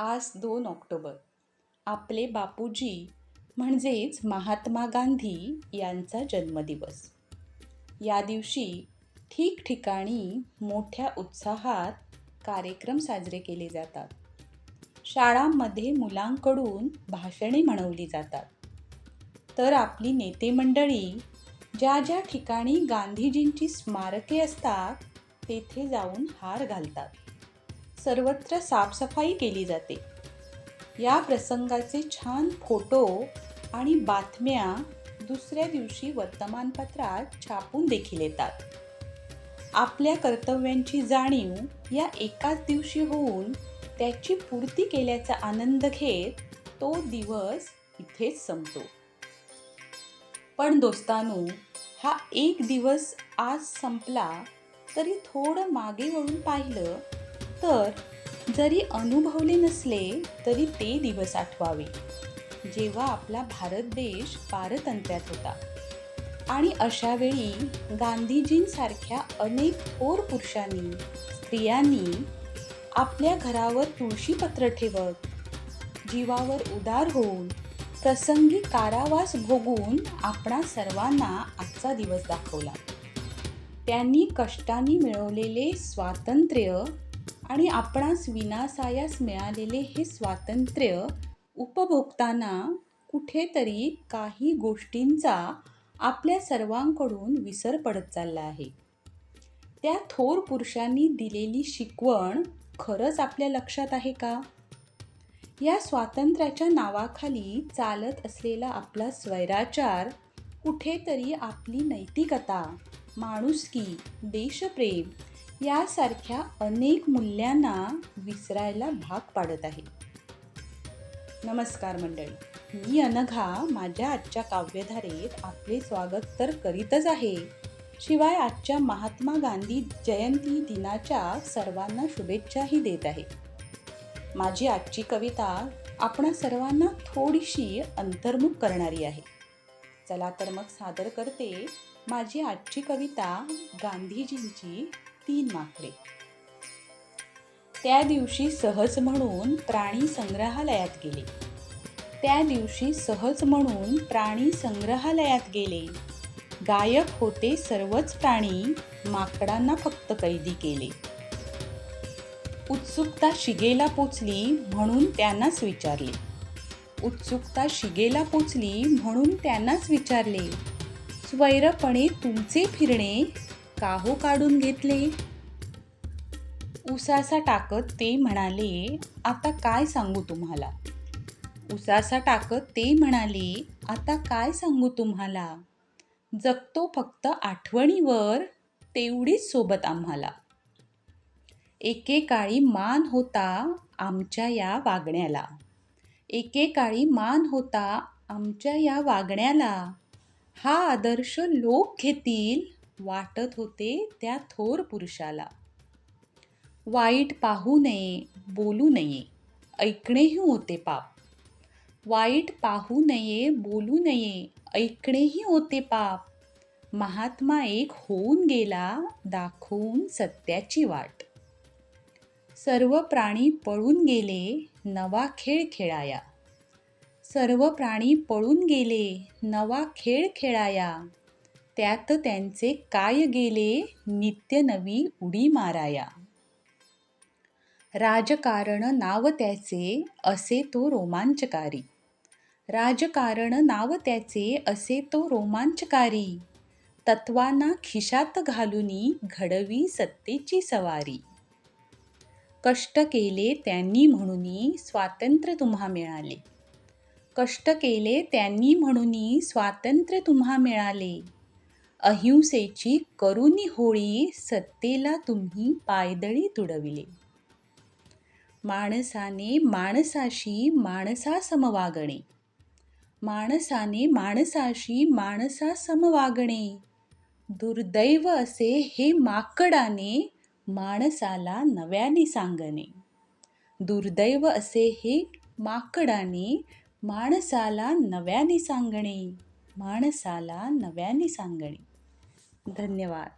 आज दोन ऑक्टोबर. आपले बापूजी म्हणजेच महात्मा गांधी यांचा जन्मदिवस. या दिवशी ठिकठिकाणी मोठ्या उत्साहात कार्यक्रम साजरे केले जातात. शाळांमध्ये मुलांकडून भाषणे म्हणवली जातात. तर आपली नेते मंडळी ज्या ज्या ठिकाणी गांधीजींची स्मारके असतात तेथे जाऊन हार घालतात. सर्वत्र साफसफाई केली जाते. या प्रसंगाचे छान फोटो आणि बातम्या दुसऱ्या दिवशी वर्तमानपत्रात छापून देखील येतात. आपल्या कर्तव्यांची जाणीव या एकाच दिवशी होऊन त्याची पूर्ती केल्याचा आनंद घेत तो दिवस इथेच संपतो. पण दोस्तानो हा एक दिवस आज संपला तरी थोडं मागे वळून पाहिलं तर जरी अनुभवले नसले तरी ते दिवस आठवावे. जेव्हा आपला भारत देश पारतंत्र्यात होता. आणि अशा वेळी गांधीजींसारख्या अनेक थोर पुरुषांनी स्त्रियांनी आपल्या घरावर तुळशीपत्र ठेवत जीवावर उदार होऊन प्रसंगी कारावास भोगून आपणा सर्वांना आजचा दिवस दाखवला. त्यांनी कष्टाने मिळवलेले स्वातंत्र्य आणि आपणास विनासायास मिळालेले हे स्वातंत्र्य उपभोगताना कुठेतरी काही गोष्टींचा आपल्या सर्वांकडून विसर पडत चालला आहे. त्या थोर पुरुषांनी दिलेली शिकवण खरंच आपल्या लक्षात आहे का? या स्वातंत्र्याच्या नावाखाली चालत असलेला आपला स्वैराचार कुठेतरी आपली नैतिकता माणुसकी देशप्रेम यासारख्या अनेक मूल्यांना विसरायला भाग पाडत आहे. नमस्कार मंडळी. मी अनघा. माझ्या आजच्या काव्यधारेत आपले स्वागत तर करीतच आहे. शिवाय आजच्या महात्मा गांधी जयंती दिनाच्या सर्वांना शुभेच्छाही देत आहे. माझी आजची कविता आपणा सर्वांना थोडीशी अंतर्मुख करणारी आहे. चला तर मग सादर करते माझी आजची कविता गांधीजींची तीन माकडे. त्या दिवशी सहज म्हणून प्राणी संग्रहालयात गेले. त्या दिवशी सहज म्हणून प्राणी संग्रहालयात गेले. गायब होते सर्वच प्राणी माकडांना फक्त कैदी केले. उत्सुकता शिगेला पोचली म्हणून त्यांनाच विचारले. उत्सुकता शिगेला पोचली म्हणून त्यांनाच विचारले. स्वैरपणे तुमचे फिरणे काहू काढून घेतले? उसासा टाकत ते म्हणाले आता काय सांगू तुम्हाला? उसासा टाकत ते म्हणाले आता काय सांगू तुम्हाला? जगतो फक्त आठवणीवर तेवढीच सोबत आम्हाला. एकेकाळी मान होता आमच्या या वागण्याला. एकेकाळी मान होता आमच्या या वागण्याला. हा आदर्श लोक घेतील वाटत होते त्या थोर पुरुषाला. वाईट पाहू नये बोलू नये ऐकणेही होते पाप. वाईट पाहू नये बोलू नये ऐकणेही होते पाप. महात्मा एक होऊन गेला दाखवून सत्याची वाट. सर्व प्राणी पळून गेले नवा खेळ खेळाया. सर्व प्राणी पळून गेले नवा खेळ खेळाया. त्यात त्यांचे काय गेले? नित्य नवी उडी माराया. राजकारण नाव त्याचे असे तो रोमांचकारी. राजकारण नाव त्याचे असे तो रोमांचकारी. तत्वांना खिशात घालूनी घडवी सत्तेची सवारी. कष्ट केले त्यांनी म्हणून स्वातंत्र्य तुम्हा मिळाले. कष्ट केले त्यांनी म्हणून स्वातंत्र्य तुम्हा मिळाले. अहिंसेची करुणी होळी सत्तेला तुम्ही पायदळी तुडविले. माणसाने माणसाशी माणसा समवागणे. माणसाने माणसाशी माणसा समवागणे. दुर्दैव असे हे माकडाने माणसाला नव्याने सांगणे. दुर्दैव असे हे माकडाने माणसाला नव्याने सांगणे. माणसाला नव्याने सांगणे. धन्यवाद.